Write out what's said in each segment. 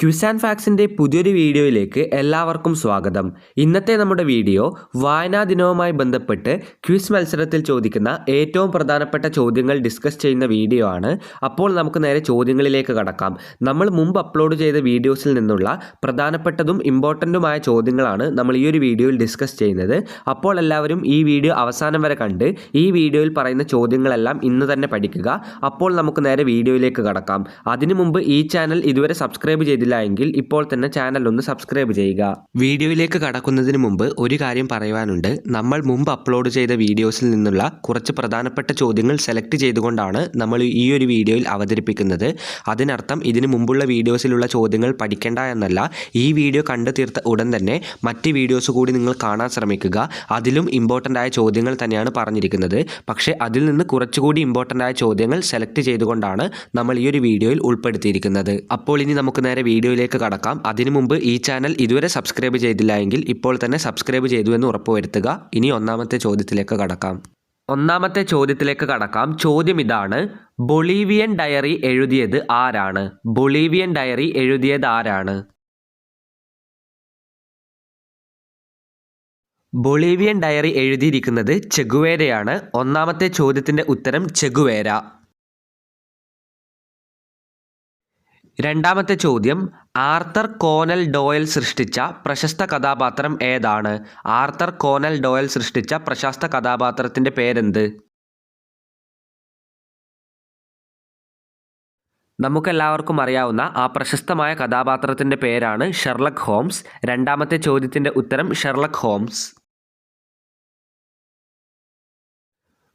Quiz and ഫാക്സിന്റെ പുതിയൊരു വീഡിയോയിലേക്ക് എല്ലാവർക്കും സ്വാഗതം. ഇന്നത്തെ നമ്മുടെ വീഡിയോ വായനാ ദിനവുമായി ബന്ധപ്പെട്ട് ക്വിസ് മത്സരത്തിൽ ചോദിക്കുന്ന ഏറ്റവും പ്രധാനപ്പെട്ട ചോദ്യങ്ങൾ ഡിസ്കസ് ചെയ്യുന്ന വീഡിയോ ആണ്. അപ്പോൾ നമുക്ക് നേരെ ചോദ്യങ്ങളിലേക്ക് കടക്കാം. നമ്മൾ മുമ്പ് അപ്ലോഡ് ചെയ്ത വീഡിയോസിൽ നിന്നുള്ള പ്രധാനപ്പെട്ടതും ഇമ്പോർട്ടന്റുമായ ചോദ്യങ്ങളാണ് നമ്മൾ ഈ ഒരു വീഡിയോയിൽ ഡിസ്കസ് ചെയ്യുന്നത്. അപ്പോൾ എല്ലാവരും ഈ വീഡിയോ അവസാനം വരെ കണ്ട് ഈ വീഡിയോയിൽ പറയുന്ന ചോദ്യങ്ങളെല്ലാം ഇന്ന് തന്നെ പഠിക്കുക. അപ്പോൾ നമുക്ക് നേരെ വീഡിയോയിലേക്ക് കടക്കാം. അതിനു മുമ്പ് ഈ ചാനൽ ഇതുവരെ സബ്സ്ക്രൈബ് ചെയ്തില്ല എങ്കിൽ ഇപ്പോൾ തന്നെ ചാനൽ ഒന്ന് സബ്സ്ക്രൈബ് ചെയ്യുക. വീഡിയോയിലേക്ക് കടക്കുന്നതിന് മുമ്പ് ഒരു കാര്യം പറയുവാനുണ്ട്. നമ്മൾ മുമ്പ് അപ്ലോഡ് ചെയ്ത വീഡിയോസിൽ നിന്നുള്ള കുറച്ച് പ്രധാനപ്പെട്ട ചോദ്യങ്ങൾ സെലക്ട് ചെയ്തുകൊണ്ടാണ് നമ്മൾ ഈ ഒരു വീഡിയോയിൽ അവതരിപ്പിക്കുന്നത്. അതിനർത്ഥം ഇതിനു മുമ്പുള്ള വീഡിയോസിലുള്ള ചോദ്യങ്ങൾ പഠിക്കേണ്ട എന്നല്ല ഈ വീഡിയോ കണ്ടു തീർത്ത ഉടൻ തന്നെ മറ്റ് വീഡിയോസ് കൂടി നിങ്ങൾ കാണാൻ ശ്രമിക്കുക. അതിലും ഇമ്പോർട്ടന്റ് ആയ ചോദ്യങ്ങൾ തന്നെയാണ് പറഞ്ഞിരിക്കുന്നത്. പക്ഷേ അതിൽ നിന്ന് കുറച്ചുകൂടി ഇമ്പോർട്ടന്റ് ആയ ചോദ്യങ്ങൾ സെലക്ട് ചെയ്തുകൊണ്ടാണ് നമ്മൾ ഈ ഒരു വീഡിയോയിൽ ഉൾപ്പെടുത്തിയിരിക്കുന്നത്. അപ്പോൾ ഇനി നമുക്ക് നേരെ വീഡിയോയിലേക്ക് കടക്കാം. അതിനു മുമ്പ് ഈ ചാനൽ ഇതുവരെ സബ്സ്ക്രൈബ് ചെയ്തില്ല എങ്കിൽ ഇപ്പോൾ തന്നെ സബ്സ്ക്രൈബ് ചെയ്തു എന്ന് ഉറപ്പുവരുത്തുക ഇനി ഒന്നാമത്തെ ചോദ്യത്തിലേക്ക് കടക്കാം. ഒന്നാമത്തെ ചോദ്യത്തിലേക്ക് കടക്കാം. ചോദ്യം ഇതാണ് ബൊളീവിയൻ ഡയറി എഴുതിയത് ആരാണ്? ബൊളീവിയൻ ഡയറി എഴുതിയത് ആരാണ്? ബൊളീവിയൻ ഡയറി എഴുതിയിരിക്കുന്നത് ചെഗുവേരയാണ്. ഒന്നാമത്തെ ചോദ്യത്തിന്റെ ഉത്തരം ചെഗുവേര. രണ്ടാമത്തെ ചോദ്യം ആർത്തർ കോനൽ ഡോയൽ സൃഷ്ടിച്ച പ്രശസ്ത കഥാപാത്രം ഏതാണ്? ആർത്തർ കോനൽ ഡോയൽ സൃഷ്ടിച്ച പ്രശസ്ത കഥാപാത്രത്തിന്റെ പേരെന്ത്? നമുക്കെല്ലാവർക്കും അറിയാവുന്ന ആ പ്രശസ്തമായ കഥാപാത്രത്തിന്റെ പേരാണ് ഷെർലക് ഹോംസ്. രണ്ടാമത്തെ ചോദ്യത്തിന്റെ ഉത്തരം ഷെർലക് ഹോംസ്.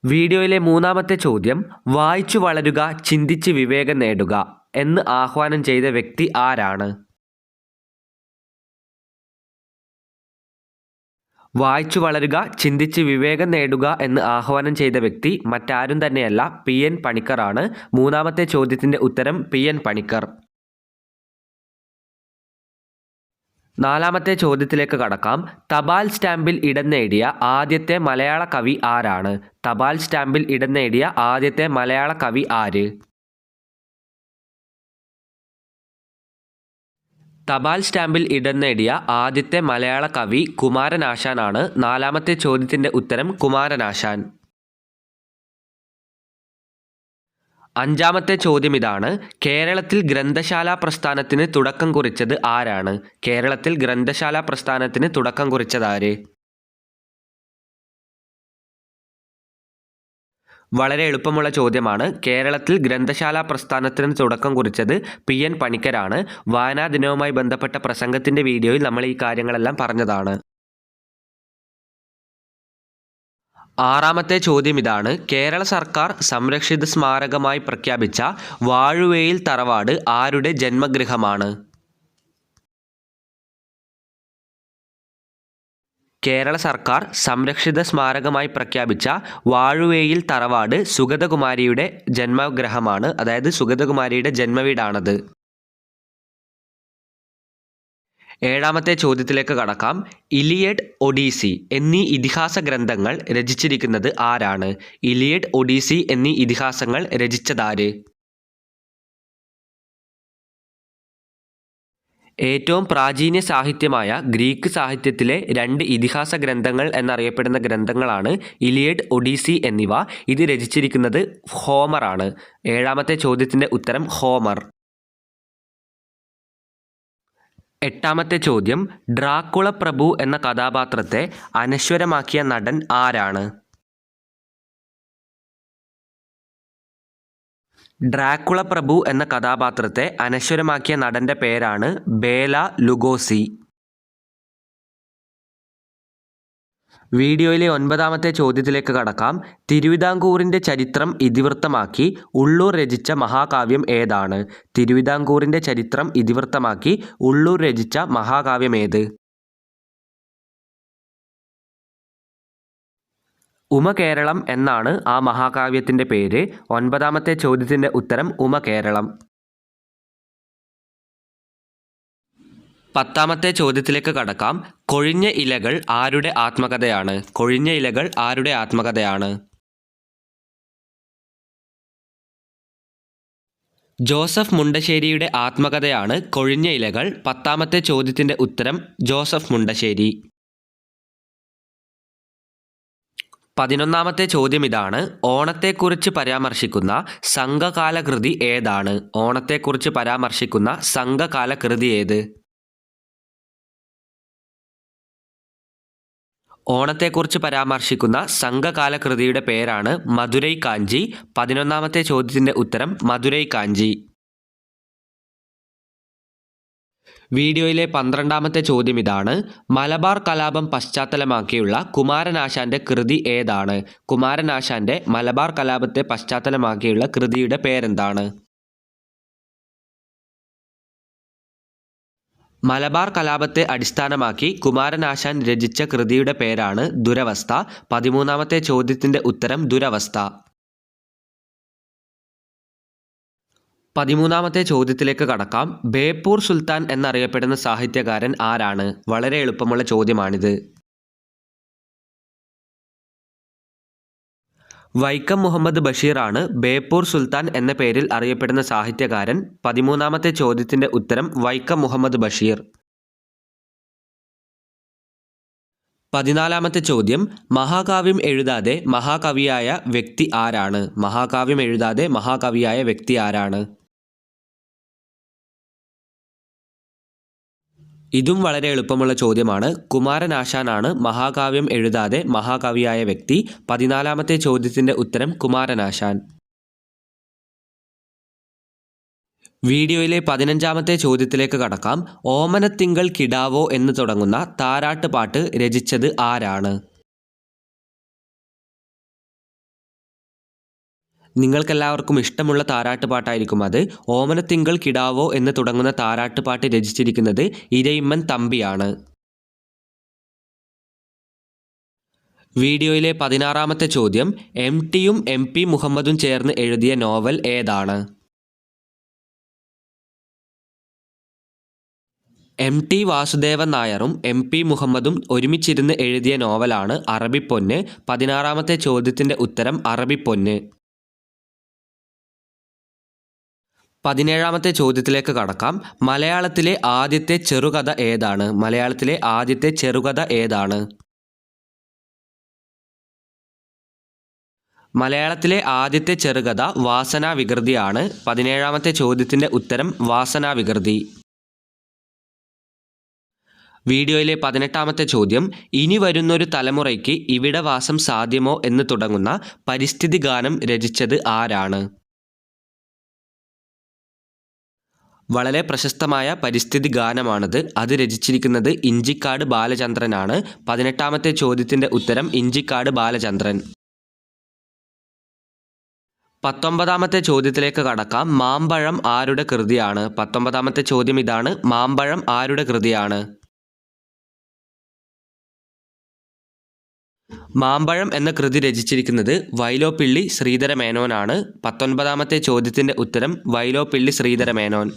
വീഡിയോയിലെ മൂന്നാമത്തെ ചോദ്യം വായിച്ചു വളരുക ചിന്തിച്ച് വിവേകം നേടുക. എന്ന് ആഹ്വാനം ചെയ്ത വ്യക്തി ആരാണ്? വായിച്ചു വളരുക ചിന്തിച്ച് വിവേകം നേടുക എന്ന് ആഹ്വാനം ചെയ്ത വ്യക്തി മറ്റാരും തന്നെയല്ല പി എൻ പണിക്കറാണ് മൂന്നാമത്തെ ചോദ്യത്തിന്റെ ഉത്തരം പി എൻ പണിക്കർ. നാലാമത്തെ ചോദ്യത്തിലേക്ക് കടക്കാം. തപാൽ സ്റ്റാമ്പിൽ ഇടം നേടിയ ആദ്യത്തെ മലയാള കവി ആരാണ്? തപാൽ സ്റ്റാമ്പിൽ ഇടം നേടിയ ആദ്യത്തെ മലയാള കവി ആര്? തപാൽ സ്റ്റാമ്പിൽ ഇടം നേടിയ ആദ്യത്തെ മലയാള കവി കുമാരനാശാനാണ് നാലാമത്തെ ചോദ്യത്തിന്റെ ഉത്തരം കുമാരനാശാൻ. അഞ്ചാമത്തെ ചോദ്യം ഇതാണ് കേരളത്തിൽ ഗ്രന്ഥശാല പ്രസ്ഥാനത്തിന് തുടക്കം കുറിച്ചത് ആരാണ്? കേരളത്തിൽ ഗ്രന്ഥശാല പ്രസ്ഥാനത്തിന് തുടക്കം കുറിച്ചത് ആര്? വളരെ എളുപ്പമുള്ള ചോദ്യമാണ്. കേരളത്തിൽ ഗ്രന്ഥശാല പ്രസ്ഥാനത്തിന് തുടക്കം കുറിച്ചത് പി എൻ പണിക്കരാണ്. വായനാ ദിനവുമായി ബന്ധപ്പെട്ട പ്രസംഗത്തിന്റെ വീഡിയോയിൽ നമ്മൾ ഈ കാര്യങ്ങളെല്ലാം പറഞ്ഞതാണ്. ആറാമത്തെ ചോദ്യം ഇതാണ്. കേരള സർക്കാർ സംരക്ഷിത സ്മാരകമായി പ്രഖ്യാപിച്ച വാഴുവേയിൽ തറവാട് ആരുടെ ജന്മഗൃഹമാണ്? കേരള സർക്കാർ സംരക്ഷിത സ്മാരകമായി പ്രഖ്യാപിച്ച വാഴുവേയിൽ തറവാട് സുഗതകുമാരിയുടെ ജന്മഗ്രഹമാണ് അതായത് സുഗതകുമാരിയുടെ ജന്മവീടാണത്. ഏഴാമത്തെ ചോദ്യത്തിലേക്ക് കടക്കാം. ഇലിയഡ് ഒഡീസി എന്നീ ഇതിഹാസ ഗ്രന്ഥങ്ങൾ രചിച്ചിരിക്കുന്നത് ആരാണ്? ഇലിയഡ് ഒഡീസി എന്നീ ഇതിഹാസങ്ങൾ രചിച്ചതാര് ഏറ്റവും പ്രാചീന സാഹിത്യമായ ഗ്രീക്ക് സാഹിത്യത്തിലെ രണ്ട് ഇതിഹാസ ഗ്രന്ഥങ്ങൾ എന്നറിയപ്പെടുന്ന ഗ്രന്ഥങ്ങളാണ് ഇലിയഡ് ഒഡീസി എന്നിവ. ഇത് രചിച്ചിരിക്കുന്നത് ഹോമറാണ്. ഏഴാമത്തെ ചോദ്യത്തിന്റെ ഉത്തരം ഹോമർ. എട്ടാമത്തെ ചോദ്യം ഡ്രാക്കുള പ്രഭു എന്ന കഥാപാത്രത്തെ അനശ്വരമാക്കിയ നടൻ ആരാണ്? ഡ്രാക്കുള പ്രഭു എന്ന കഥാപാത്രത്തെ അനശ്വരമാക്കിയ നടന്റെ പേരാണ് ബേല ലുഗോസി. വീഡിയോയിലെ ഒൻപതാമത്തെ ചോദ്യത്തിലേക്ക് കടക്കാം. തിരുവിതാംകൂറിന്റെ ചരിത്രം ഇതിവൃത്തമാക്കി ഉള്ളൂർ രചിച്ച മഹാകാവ്യം ഏതാണ്? തിരുവിതാംകൂറിന്റെ ചരിത്രം ഇതിവൃത്തമാക്കി ഉള്ളൂർ രചിച്ച മഹാകാവ്യം ഏത്? ഉമകേരളം എന്നാണ് ആ മഹാകാവ്യത്തിന്റെ പേര്. ഒൻപതാമത്തെ ചോദ്യത്തിന്റെ ഉത്തരം ഉമകേരളം. പത്താമത്തെ ചോദ്യത്തിലേക്ക് കടക്കാം. കൊഴിഞ്ഞ ഇലകൾ ആരുടെ ആത്മകഥയാണ്? കൊഴിഞ്ഞ ഇലകൾ ആരുടെ ആത്മകഥയാണ്? ജോസഫ് മുണ്ടശ്ശേരിയുടെ ആത്മകഥയാണ് കൊഴിഞ്ഞ ഇലകൾ. പത്താമത്തെ ചോദ്യത്തിന്റെ ഉത്തരം ജോസഫ് മുണ്ടശ്ശേരി. പതിനൊന്നാമത്തെ ചോദ്യം ഇതാണ് ഓണത്തെക്കുറിച്ച് പരാമർശിക്കുന്ന സംഘകാല കൃതി ഏതാണ്? ഓണത്തെക്കുറിച്ച് പരാമർശിക്കുന്ന സംഘകാല കൃതി ഏത്? ഓണത്തെക്കുറിച്ച് പരാമർശിക്കുന്ന സംഘകാല കൃതിയുടെ പേരാണ് മധുരൈ കാഞ്ചി പതിനൊന്നാമത്തെ ചോദ്യത്തിന്റെ ഉത്തരം മധുരൈ കാഞ്ചി വീഡിയോയിലെ പന്ത്രണ്ടാമത്തെ ചോദ്യം ഇതാണ്. മലബാർ കലാപം പശ്ചാത്തലമാക്കിയുള്ള കുമാരനാശാന്റെ കൃതി ഏതാണ്? കുമാരനാശാന്റെ മലബാർ കലാപത്തെ പശ്ചാത്തലമാക്കിയുള്ള കൃതിയുടെ പേരെന്താണ്? മലബാർ കലാപത്തെ അടിസ്ഥാനമാക്കി കുമാരനാശാൻ രചിച്ച കൃതിയുടെ പേരാണ് ദുരവസ്ഥ. പതിമൂന്നാമത്തെ ചോദ്യത്തിന്റെ ഉത്തരം ദുരവസ്ഥ. പതിമൂന്നാമത്തെ ചോദ്യത്തിലേക്ക് കടക്കാം. ബേപ്പൂർ സുൽത്താൻ എന്നറിയപ്പെടുന്ന സാഹിത്യകാരൻ ആരാണ്? വളരെ എളുപ്പമുള്ള ചോദ്യമാണിത്. വൈക്കം മുഹമ്മദ് ബഷീറാണ് ബേപ്പൂർ സുൽത്താൻ എന്ന പേരിൽ അറിയപ്പെടുന്ന സാഹിത്യകാരൻ. പതിമൂന്നാമത്തെ ചോദ്യത്തിന്റെ ഉത്തരം വൈക്കം മുഹമ്മദ് ബഷീർ. പതിനാലാമത്തെ ചോദ്യം മഹാകാവ്യം എഴുതാതെ മഹാകവിയായ വ്യക്തി ആരാണ്? മഹാകാവ്യം എഴുതാതെ മഹാകവിയായ വ്യക്തി ആരാണ്? ഇതും വളരെ എളുപ്പമുള്ള ചോദ്യമാണ്. കുമാരനാശാനാണ് മഹാകാവ്യം എഴുതാതെ മഹാകവിയായ വ്യക്തി. പതിനാലാമത്തെ ചോദ്യത്തിന്റെ ഉത്തരം കുമാരനാശാൻ വീഡിയോയിലെ പതിനഞ്ചാമത്തെ ചോദ്യത്തിലേക്ക് കടക്കാം. ഓമനത്തിങ്കൾ കിടാവോ എന്ന് തുടങ്ങുന്ന താരാട്ട് പാട്ട് രചിച്ചത് ആരാണ്? നിങ്ങൾക്കെല്ലാവർക്കും ഇഷ്ടമുള്ള താരാട്ടുപാട്ടായിരിക്കും അത്. ഓമനത്തിങ്കൾ കിടാവോ എന്ന് തുടങ്ങുന്ന താരാട്ടുപാട്ട് രചിച്ചിരിക്കുന്നത് ഇരയിമ്മൻ തമ്പിയാണ്. വീഡിയോയിലെ പതിനാറാമത്തെ ചോദ്യം എം ടിയും എം പി മുഹമ്മദും ചേർന്ന് എഴുതിയ നോവൽ ഏതാണ്? എം ടി വാസുദേവൻ നായറും എം പി മുഹമ്മദും ഒരുമിച്ചിരുന്ന് എഴുതിയ നോവലാണ് അറബിപ്പൊന്ന്. പതിനാറാമത്തെ ചോദ്യത്തിന്റെ ഉത്തരം അറബിപ്പൊന്ന്. പതിനേഴാമത്തെ ചോദ്യത്തിലേക്ക് കടക്കാം. മലയാളത്തിലെ ആദ്യത്തെ ചെറുകഥ ഏതാണ്? മലയാളത്തിലെ ആദ്യത്തെ ചെറുകഥ ഏതാണ്? മലയാളത്തിലെ ആദ്യത്തെ ചെറുകഥ വാസനാ വികൃതിയാണ്. പതിനേഴാമത്തെ ചോദ്യത്തിന്റെ ഉത്തരം വാസനാ വികൃതി. വീഡിയോയിലെ പതിനെട്ടാമത്തെ ചോദ്യം ഇനി വരുന്നൊരു തലമുറയ്ക്ക് ഇവിടെ വാസം സാധ്യമോ? എന്ന് തുടങ്ങുന്ന പരിസ്ഥിതി ഗാനം രചിച്ചത് ആരാണ്? വളരെ പ്രശസ്തമായ പരിസ്ഥിതി ഗാനമാണത്. അത് രചിച്ചിരിക്കുന്നത് ഇഞ്ചിക്കാട് ബാലചന്ദ്രനാണ്. പതിനെട്ടാമത്തെ ചോദ്യത്തിന്റെ ഉത്തരം ഇഞ്ചിക്കാട് ബാലചന്ദ്രൻ. പത്തൊമ്പതാമത്തെ ചോദ്യത്തിലേക്ക് കടക്കാം. മാമ്പഴം ആരുടെ കൃതിയാണ്? പത്തൊമ്പതാമത്തെ ചോദ്യം ഇതാണ്. മാമ്പഴം ആരുടെ കൃതിയാണ്? മാമ്പഴം എന്ന കൃതി രചിച്ചിരിക്കുന്നത് വൈലോപ്പിള്ളി ശ്രീധരമേനോനാണ്. പത്തൊൻപതാമത്തെ ചോദ്യത്തിന്റെ ഉത്തരം വൈലോപ്പിള്ളി ശ്രീധര മേനോൻ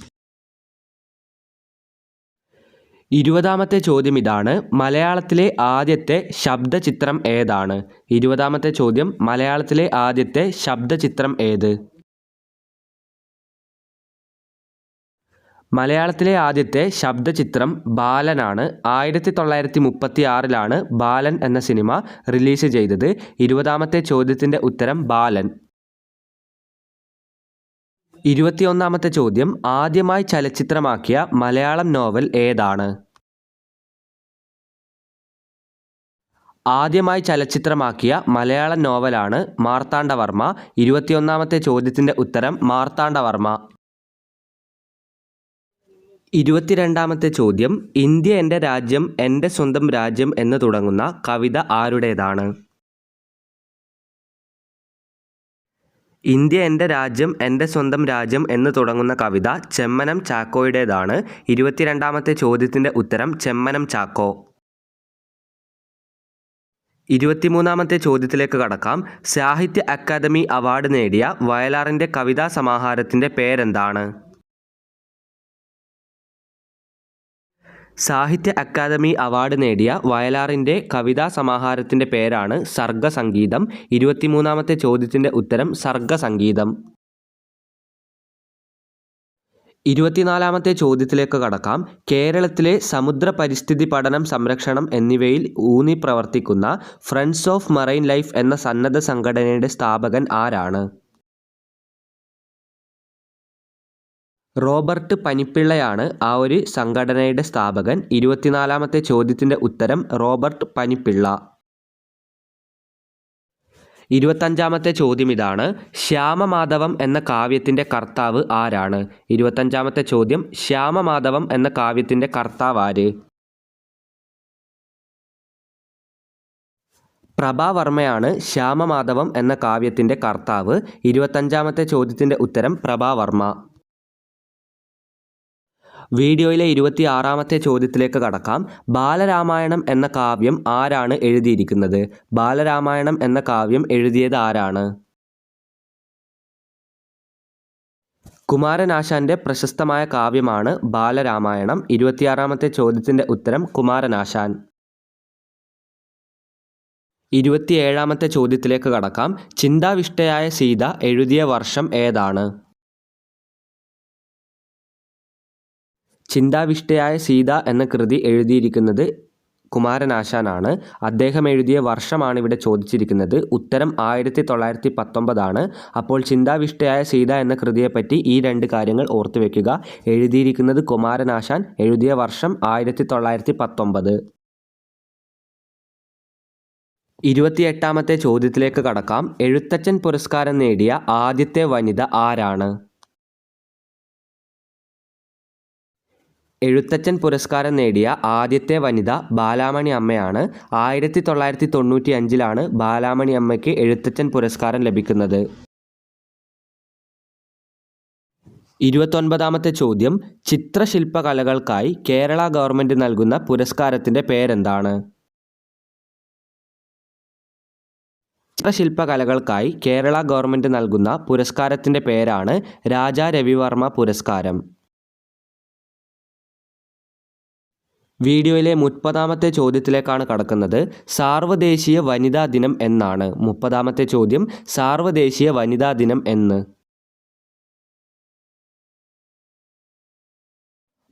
ഇരുപതാമത്തെ ചോദ്യം ഇതാണ്. മലയാളത്തിലെ ആദ്യത്തെ ശബ്ദചിത്രം ഏതാണ്? ഇരുപതാമത്തെ ചോദ്യം മലയാളത്തിലെ ആദ്യത്തെ ശബ്ദചിത്രം ഏത്? മലയാളത്തിലെ ആദ്യത്തെ ശബ്ദചിത്രം ബാലനാണ്. ആയിരത്തി തൊള്ളായിരത്തി മുപ്പത്തി ആറിലാണ് ബാലൻ എന്ന സിനിമ റിലീസ് ചെയ്തത്. ഇരുപതാമത്തെ ചോദ്യത്തിന്റെ ഉത്തരം ബാലൻ. ഇരുപത്തിയൊന്നാമത്തെ ചോദ്യം ആദ്യമായി ചലച്ചിത്രമാക്കിയ മലയാളം നോവൽ ഏതാണ്? ആദ്യമായി ചലച്ചിത്രമാക്കിയ മലയാള നോവലാണ് മാർത്താണ്ഡവർമ്മ. ഇരുപത്തിയൊന്നാമത്തെ ചോദ്യത്തിന്റെ ഉത്തരം മാർത്താണ്ഡവർമ്മ. ഇരുപത്തിരണ്ടാമത്തെ ചോദ്യം ഇന്ത്യ എന്റെ രാജ്യം എന്റെ സ്വന്തം രാജ്യം എന്ന് തുടങ്ങുന്ന കവിത ആരുടേതാണ്? ഇന്ത്യ എന്റെ രാജ്യം എന്റെ സ്വന്തം രാജ്യം എന്ന് തുടങ്ങുന്ന കവിത ചെമ്മനം ചാക്കോയുടേതാണ്. ഇരുപത്തിരണ്ടാമത്തെ ചോദ്യത്തിന്റെ ഉത്തരം ചെമ്മനം ചാക്കോ. ഇരുപത്തിമൂന്നാമത്തെ ചോദ്യത്തിലേക്ക് കടക്കാം. സാഹിത്യ അക്കാദമി അവാർഡ് നേടിയ വയലാറിന്റെ കവിതാ സമാഹാരത്തിന്റെ പേരെന്താണ്? സാഹിത്യ അക്കാദമി അവാർഡ് നേടിയ വയലാറിന്റെ കവിതാ സമാഹാരത്തിന്റെ പേരാണ് സർഗസംഗീതം. ഇരുപത്തിമൂന്നാമത്തെ ചോദ്യത്തിന്റെ ഉത്തരം സർഗസംഗീതം. ഇരുപത്തിനാലാമത്തെ ചോദ്യത്തിലേക്ക് കടക്കാം. കേരളത്തിലെ സമുദ്ര പരിസ്ഥിതി പഠനം സംരക്ഷണം എന്നിവയിൽ ഊന്നി പ്രവർത്തിക്കുന്ന ഫ്രണ്ട്സ് ഓഫ് മറൈൻ ലൈഫ് എന്ന സന്നദ്ധ സംഘടനയുടെ സ്ഥാപകൻ ആരാണ്? റോബർട്ട് പനിപ്പിള്ളയാണ് ആ ഒരു സംഘടനയുടെ സ്ഥാപകൻ. ഇരുപത്തിനാലാമത്തെ ചോദ്യത്തിന്റെ ഉത്തരം റോബർട്ട് പനിപ്പിള്ള. ഇരുപത്തഞ്ചാമത്തെ ചോദ്യം ഇതാണ്. ശ്യാമമാധവം എന്ന കാവ്യത്തിന്റെ കർത്താവ് ആരാണ്? ഇരുപത്തഞ്ചാമത്തെ ചോദ്യം ശ്യാമമാധവം എന്ന കാവ്യത്തിന്റെ കർത്താവ് ആര്? പ്രഭാവർമ്മയാണ് ശ്യാമമാധവം എന്ന കാവ്യത്തിന്റെ കർത്താവ്. ഇരുപത്തഞ്ചാമത്തെ ചോദ്യത്തിന്റെ ഉത്തരം പ്രഭാവർമ്മ. വീഡിയോയിലെ ഇരുപത്തി ആറാമത്തെ ചോദ്യത്തിലേക്ക് കടക്കാം. ബാലരാമായണം എന്ന കാവ്യം ആരാണ് എഴുതിയിരിക്കുന്നത്? ബാലരാമായണം എന്ന കാവ്യം എഴുതിയത് ആരാണ്? കുമാരനാശാന്റെ പ്രശസ്തമായ കാവ്യമാണ് ബാലരാമായണം. ഇരുപത്തിയാറാമത്തെ ചോദ്യത്തിന്റെ ഉത്തരം കുമാരനാശാൻ. ഇരുപത്തിയേഴാമത്തെ ചോദ്യത്തിലേക്ക് കടക്കാം. ചിന്താവിഷ്ടയായ സീത എഴുതിയ വർഷം ഏതാണ്? ചിന്താവിഷ്ടയായ സീത എന്ന കൃതി എഴുതിയിരിക്കുന്നത് കുമാരനാശാനാണ്. അദ്ദേഹം എഴുതിയ വർഷമാണ് ഇവിടെ ചോദിച്ചിരിക്കുന്നത്. ഉത്തരം ആയിരത്തി തൊള്ളായിരത്തി പത്തൊമ്പതാണ് അപ്പോൾ ചിന്താവിഷ്ടയായ സീത എന്ന കൃതിയെപ്പറ്റി ഈ രണ്ട് കാര്യങ്ങൾ ഓർത്തു വെക്കുക. എഴുതിയിരിക്കുന്നത് കുമാരനാശാൻ എഴുതിയ വർഷം ആയിരത്തി തൊള്ളായിരത്തി പത്തൊമ്പത് ഇരുപത്തിയെട്ടാമത്തെ ചോദ്യത്തിലേക്ക് കടക്കാം. എഴുത്തച്ഛൻ പുരസ്കാരം നേടിയ ആദ്യത്തെ വനിത ആരാണ്? എഴുത്തച്ഛൻ പുരസ്കാരം നേടിയ ആദ്യത്തെ വനിത ബാലാമണി അമ്മയാണ് ആയിരത്തി തൊള്ളായിരത്തി തൊണ്ണൂറ്റി അഞ്ചിലാണ് ബാലാമണി അമ്മയ്ക്ക് എഴുത്തച്ഛൻ പുരസ്കാരം ലഭിക്കുന്നത്. ഇരുപത്തൊൻപതാമത്തെ ചോദ്യം ചിത്രശില്പകലകൾക്കായി കേരള ഗവൺമെന്റ് നൽകുന്ന പുരസ്കാരത്തിന്റെ പേരെന്താണ്? ചിത്രശില്പകലകൾക്കായി കേരള ഗവൺമെന്റ് നൽകുന്ന പുരസ്കാരത്തിന്റെ പേരാണ് രാജാ രവിവർമ്മ പുരസ്കാരം. വീഡിയോയിലെ മുപ്പതാമത്തെ ചോദ്യത്തിലേക്കാണ് കടക്കുന്നത്. സാർവദേശീയ വനിതാ ദിനം എന്നാണ്. മുപ്പതാമത്തെ ചോദ്യം സാർവദേശീയ വനിതാ ദിനം എന്ന്.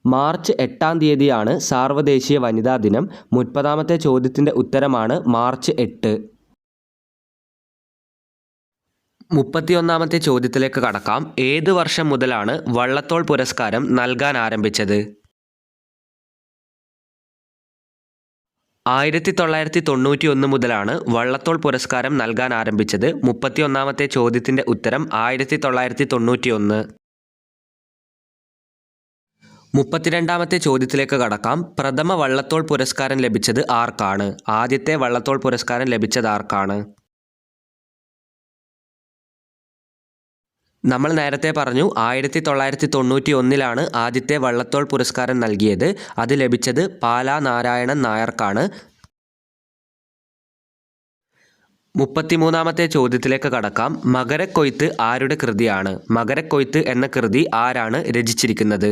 മാർച്ച് എട്ടാം തീയതിയാണ് സാർവദേശീയ വനിതാ ദിനം. മുപ്പതാമത്തെ ചോദ്യത്തിന്റെ ഉത്തരമാണ് മാർച്ച് എട്ട്. മുപ്പത്തിയൊന്നാമത്തെ ചോദ്യത്തിലേക്ക് കടക്കാം. ഏത് വർഷം മുതലാണ് വള്ളത്തോൾ പുരസ്കാരം നൽകാൻ ആരംഭിച്ചത്? ആയിരത്തി തൊള്ളായിരത്തി തൊണ്ണൂറ്റി ഒന്ന് മുതലാണ് വള്ളത്തോൾ പുരസ്കാരം നൽകാൻ ആരംഭിച്ചത്. മുപ്പത്തിയൊന്നാമത്തെ ചോദ്യത്തിന്റെ ഉത്തരം ആയിരത്തി തൊള്ളായിരത്തി തൊണ്ണൂറ്റി ഒന്ന് മുപ്പത്തിരണ്ടാമത്തെ ചോദ്യത്തിലേക്ക് കടക്കാം. പ്രഥമ വള്ളത്തോൾ പുരസ്കാരം ലഭിച്ചത് ആർക്കാണ്? ആദ്യത്തെ വള്ളത്തോൾ പുരസ്കാരം ലഭിച്ചത് ആർക്കാണ്? നമ്മൾ നേരത്തെ പറഞ്ഞു ആയിരത്തി തൊള്ളായിരത്തി തൊണ്ണൂറ്റി ഒന്നിലാണ് ആദ്യത്തെ വള്ളത്തോൾ പുരസ്കാരം നൽകിയത്. അത് ലഭിച്ചത് പാലാ നാരായണൻ നായർക്കാണ്. മുപ്പത്തിമൂന്നാമത്തെ ചോദ്യത്തിലേക്ക് കടക്കാം. മകരക്കൊയ്ത്ത് ആരുടെ കൃതിയാണ്? മകരക്കൊയ്ത്ത് എന്ന കൃതി ആരാണ് രചിച്ചിരിക്കുന്നത്?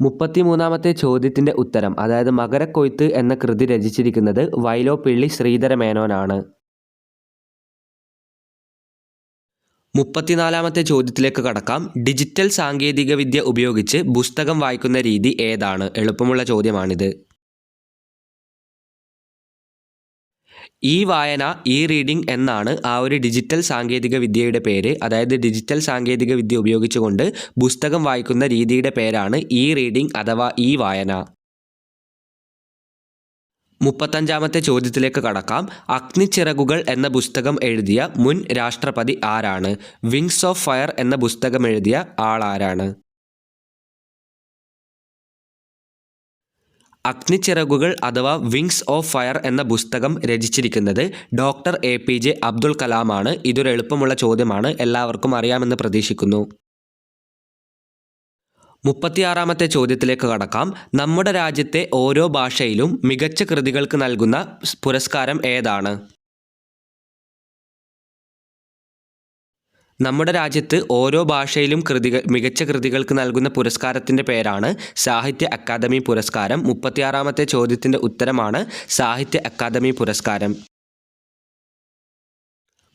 മുപ്പത്തിമൂന്നാമത്തെ ചോദ്യത്തിന്റെ ഉത്തരം അതായത് മകരക്കൊയ്ത്ത് എന്ന കൃതി രചിച്ചിരിക്കുന്നത് വൈലോപ്പിള്ളി ശ്രീധര മുപ്പത്തിനാലാമത്തെ ചോദ്യത്തിലേക്ക് കടക്കാം. ഡിജിറ്റൽ സാങ്കേതികവിദ്യ ഉപയോഗിച്ച് പുസ്തകം വായിക്കുന്ന രീതി ഏതാണ്? എളുപ്പമുള്ള ചോദ്യമാണിത്. ഈ വായന ഈ റീഡിംഗ് എന്നാണ് ആ ഒരു ഡിജിറ്റൽ സാങ്കേതിക വിദ്യയുടെ പേര്. അതായത് ഡിജിറ്റൽ സാങ്കേതിക വിദ്യ ഉപയോഗിച്ചുകൊണ്ട് പുസ്തകം വായിക്കുന്ന രീതിയുടെ പേരാണ് ഈ റീഡിംഗ് അഥവാ ഈ വായന. മുപ്പത്തഞ്ചാമത്തെ ചോദ്യത്തിലേക്ക് കടക്കാം. അഗ്നിച്ചിറകുകൾ എന്ന പുസ്തകം എഴുതിയ മുൻ രാഷ്ട്രപതി ആരാണ്? വിങ്സ് ഓഫ് ഫയർ എന്ന പുസ്തകം എഴുതിയ ആളാരാണ് അഗ്നിച്ചിറകുകൾ അഥവാ വിങ്സ് ഓഫ് ഫയർ എന്ന പുസ്തകം രചിച്ചിരിക്കുന്നത് doctor A P J Abdul കലാമാണ്. ഇതൊരു എളുപ്പമുള്ള ചോദ്യമാണ്. എല്ലാവർക്കും അറിയാമെന്ന് പ്രതീക്ഷിക്കുന്നു. മുപ്പത്തിയാറാമത്തെ ചോദ്യത്തിലേക്ക് കടക്കാം. നമ്മുടെ രാജ്യത്തെ ഓരോ ഭാഷയിലും മികച്ച കൃതികൾക്ക് നൽകുന്ന പുരസ്കാരം ഏതാണ്? നമ്മുടെ രാജ്യത്ത് ഓരോ ഭാഷയിലും കൃതികൾ മികച്ച കൃതികൾക്ക് നൽകുന്ന പുരസ്കാരത്തിന്റെ പേരാണ് സാഹിത്യ അക്കാദമി പുരസ്കാരം. മുപ്പത്തിയാറാമത്തെ ചോദ്യത്തിന്റെ ഉത്തരമാണ് സാഹിത്യ അക്കാദമി പുരസ്കാരം.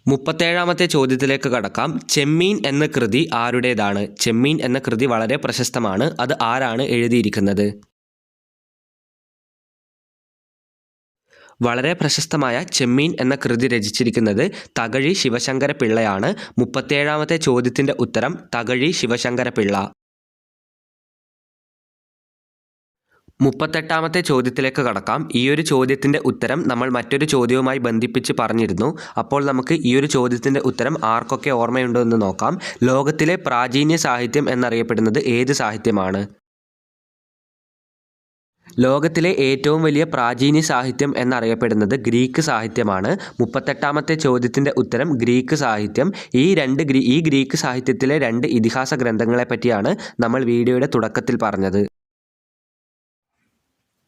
മുപ്പത്തേഴാമത്തെ ചോദ്യത്തിലേക്ക് കടക്കാം. ചെമ്മീൻ എന്ന കൃതി ആരുടേതാണ്? ചെമ്മീൻ എന്ന കൃതി വളരെ പ്രശസ്തമാണ്. അത് ആരാണ് എഴുതിയിരിക്കുന്നത്? വളരെ പ്രശസ്തമായ ചെമ്മീൻ എന്ന കൃതി രചിച്ചിരിക്കുന്നത് തകഴി ശിവശങ്കര പിള്ളയാണ് മുപ്പത്തേഴാമത്തെ ചോദ്യത്തിന്റെ ഉത്തരം തകഴി ശിവശങ്കര പിള്ള മുപ്പത്തെട്ടാമത്തെ ചോദ്യത്തിലേക്ക് കടക്കാം. ഈ ഒരു ചോദ്യത്തിന്റെ ഉത്തരം നമ്മൾ മറ്റൊരു ചോദ്യവുമായി ബന്ധിപ്പിച്ച് പറഞ്ഞിരുന്നു. അപ്പോൾ നമുക്ക് ഈ ഒരു ചോദ്യത്തിന്റെ ഉത്തരം ആർക്കൊക്കെ ഓർമ്മയുണ്ടോ എന്ന് നോക്കാം. ലോകത്തിലെ പ്രാചീന സാഹിത്യം എന്നറിയപ്പെടുന്നത് ഏത് സാഹിത്യമാണ്? ലോകത്തിലെ ഏറ്റവും വലിയ പ്രാചീന സാഹിത്യം എന്നറിയപ്പെടുന്നത് ഗ്രീക്ക് സാഹിത്യമാണ്. മുപ്പത്തെട്ടാമത്തെ ചോദ്യത്തിന്റെ ഉത്തരം ഗ്രീക്ക് സാഹിത്യം. ഈ രണ്ട് ഈ ഗ്രീക്ക് സാഹിത്യത്തിലെ രണ്ട് ഇതിഹാസ ഗ്രന്ഥങ്ങളെ പറ്റിയാണ് നമ്മൾ വീഡിയോയുടെ തുടക്കത്തിൽ പറഞ്ഞത്.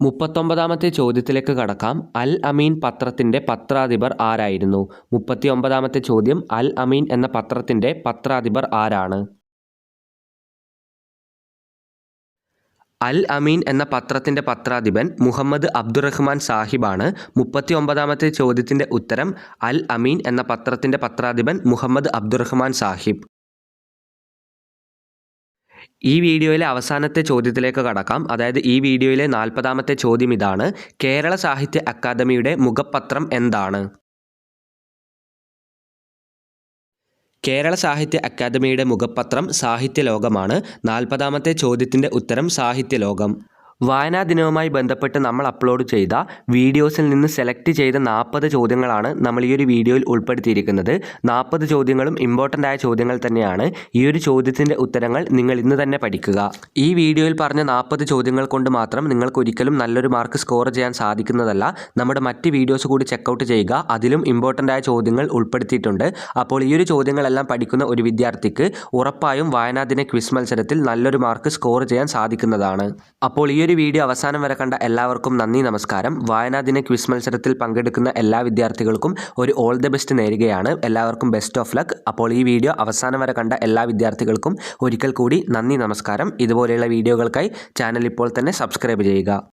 മുപ്പത്തൊമ്പതാമത്തെ ചോദ്യത്തിലേക്ക് കടക്കാം. അൽ അമീൻ പത്രത്തിന്റെ പത്രാധിപർ ആരായിരുന്നു? മുപ്പത്തി ഒമ്പതാമത്തെ ചോദ്യം അൽ അമീൻ എന്ന പത്രത്തിന്റെ പത്രാധിപർ ആരാണ്? അൽ അമീൻ എന്ന പത്രത്തിന്റെ പത്രാധിപൻ മുഹമ്മദ് അബ്ദുറഹ്മാൻ സാഹിബാണ്. മുപ്പത്തി ഒമ്പതാമത്തെ ചോദ്യത്തിന്റെ ഉത്തരം അൽ അമീൻ എന്ന പത്രത്തിന്റെ പത്രാധിപൻ മുഹമ്മദ് അബ്ദുറഹ്മാൻ സാഹിബ്. ഈ വീഡിയോയിലെ അവസാനത്തെ ചോദ്യത്തിലേക്ക് കടക്കാം. അതായത് ഈ വീഡിയോയിലെ നാൽപ്പതാമത്തെ ചോദ്യം ഇതാണ്. കേരള സാഹിത്യ അക്കാദമിയുടെ മുഖപത്രം എന്താണ്? കേരള സാഹിത്യ അക്കാദമിയുടെ മുഖപത്രം സാഹിത്യലോകമാണ്. നാൽപ്പതാമത്തെ ചോദ്യത്തിന്റെ ഉത്തരം സാഹിത്യലോകം. വായനാ ദിനവുമായി ബന്ധപ്പെട്ട് നമ്മൾ അപ്ലോഡ് ചെയ്ത വീഡിയോസിൽ നിന്ന് സെലക്ട് ചെയ്ത നാൽപ്പത് ചോദ്യങ്ങളാണ് നമ്മൾ ഈ ഒരു വീഡിയോയിൽ ഉൾപ്പെടുത്തിയിരിക്കുന്നത്. നാൽപ്പത് ചോദ്യങ്ങളും ഇമ്പോർട്ടന്റ് ആയ ചോദ്യങ്ങൾ തന്നെയാണ്. ഈ ഒരു ചോദ്യത്തിന്റെ ഉത്തരങ്ങൾ നിങ്ങൾ ഇന്ന് തന്നെ പഠിക്കുക. ഈ വീഡിയോയിൽ പറഞ്ഞ നാൽപ്പത് ചോദ്യങ്ങൾ കൊണ്ട് മാത്രം നിങ്ങൾക്ക് ഒരിക്കലും നല്ലൊരു മാർക്ക് സ്കോർ ചെയ്യാൻ സാധിക്കുന്നതല്ല. നമ്മുടെ മറ്റ് വീഡിയോസ് കൂടി ചെക്കൗട്ട് ചെയ്യുക. അതിലും ഇമ്പോർട്ടന്റ് ആയ ചോദ്യങ്ങൾ ഉൾപ്പെടുത്തിയിട്ടുണ്ട്. അപ്പോൾ ഈ ഒരു ചോദ്യങ്ങളെല്ലാം പഠിക്കുന്ന ഒരു വിദ്യാർത്ഥിക്ക് ഉറപ്പായും വായനാ ദിന ക്വിസ് മത്സരത്തിൽ നല്ലൊരു മാർക്ക് സ്കോർ ചെയ്യാൻ സാധിക്കുന്നതാണ്. അപ്പോൾ ഈ ഒരു വീഡിയോ അവസാനം വരെ കണ്ട എല്ലാവർക്കും നന്ദി നമസ്കാരം. വായനാ ദിന ക്വിസ് മത്സരത്തിൽ പങ്കെടുക്കുന്ന എല്ലാ വിദ്യാർത്ഥികൾക്കും ഒരു ഓൾ ദി ബെസ്റ്റ് നേരുകയാണ്. എല്ലാവർക്കും ബെസ്റ്റ് ഓഫ് ലക്ക് അപ്പോൾ ഈ വീഡിയോ അവസാനം വരെ കണ്ട എല്ലാ വിദ്യാർത്ഥികൾക്കും ഒരിക്കൽ കൂടി നന്ദി നമസ്കാരം. ഇതുപോലെയുള്ള വീഡിയോകൾക്കായി ചാനൽ ഇപ്പോൾ തന്നെ സബ്സ്ക്രൈബ് ചെയ്യുക.